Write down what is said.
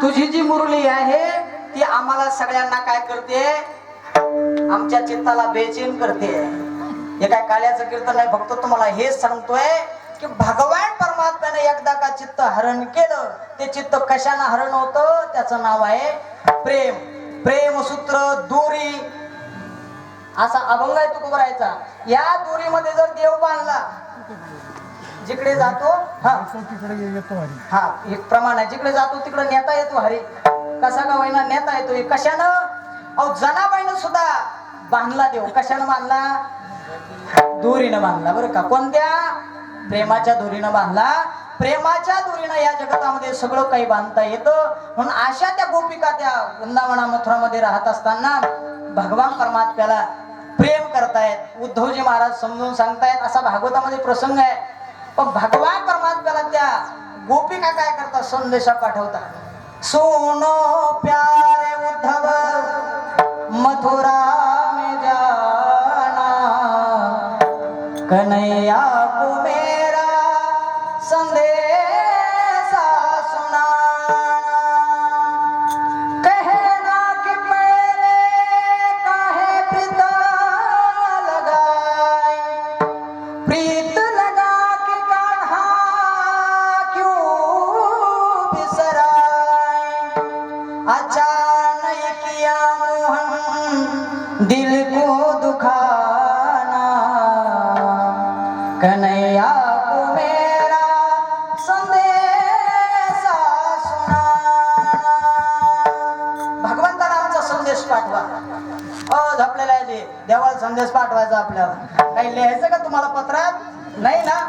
तुझी जी मुरली आहे ती आम्हाला सगळ्यांना काय करते? आमच्या चित्ताला बेचैन करते. हे काय काल्याचं कीर्तन नाही फक्त तुम्हाला हेच सांगतोय की भगवान परमात्म्याने एकदा का चित्त हरण केलं ते चित्त कशानं हरण होतं? त्याचं नाव आहे प्रेम. प्रेम सूत्र दोरी. असा अभंग आहे तुकोबरायचा या दोरीमध्ये जर देव बांधला जिकडे जातो हा. तिकडे येतो हरी. हा एक प्रमाण आहे जिकडे जातो तिकडे नेता येतो हरी. कसा का वैना नेता येतो कशानं? अहो जनाबाईनं सुद्धा बांधला देव. कशानं बांधला? दोरीनं बांधला. बरं का? कोणत्या? प्रेमाच्या दोरीनं बांधला. प्रेमाच्या दोरीनं या जगतामध्ये सगळं काही बांधता येतं. म्हणून अशा त्या गोपिका त्या वृंदावना मथुरामध्ये राहत असताना भगवान परमात्म्याला प्रेम करतायत. उद्धवजी महाराज समजून सांगतायत असा भागवतामध्ये प्रसंग आहे. पण भगवान परमात्म्याला त्या गोपिका काय करतात? संदेशा पाठवतात. सोनो प्यारे उद्धव मथुरा में जाना कन्हैया को बिसराए अचानक किया मोहन दिल को दुखाना। कन्हैया को मेरा संदेशा सुनाना। भगवंताला संदेश पाठवा। हो, अ झपलेला आहे देवाला संदेश पाठवायचा आपल्याला. काही लिहायचं का तुम्हाला पत्रात? नाही ना?